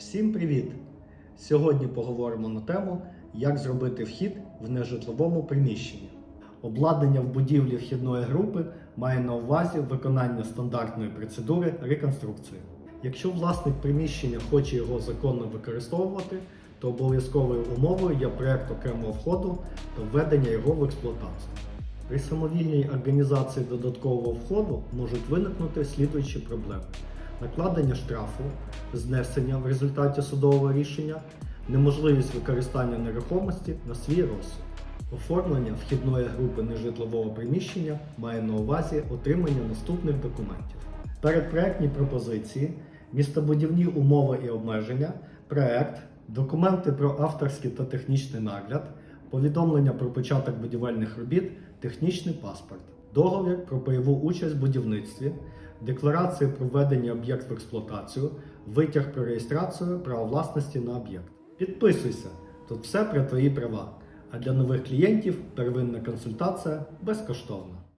Всім привіт! Сьогодні поговоримо на тему, як зробити вхід в нежитловому приміщенні. Обладнання в будівлі вхідної групи має на увазі виконання стандартної процедури реконструкції. Якщо власник приміщення хоче його законно використовувати, то обов'язковою умовою є проект окремого входу та введення його в експлуатацію. При самовільній організації додаткового входу можуть виникнути слідуючі проблеми: накладення штрафу, знесення в результаті судового рішення, неможливість використання нерухомості на свій розсуд. Оформлення вхідної групи нежитлового приміщення має на увазі отримання наступних документів: передпроектні пропозиції, містобудівні умови і обмеження, проект, документи про авторський та технічний нагляд, повідомлення про початок будівельних робіт, технічний паспорт, договір про пайову участь в будівництві, декларація про введення об'єкт в експлуатацію, витяг про реєстрацію права власності на об'єкт. Підписуйся, тут все про твої права. А для нових клієнтів первинна консультація безкоштовна.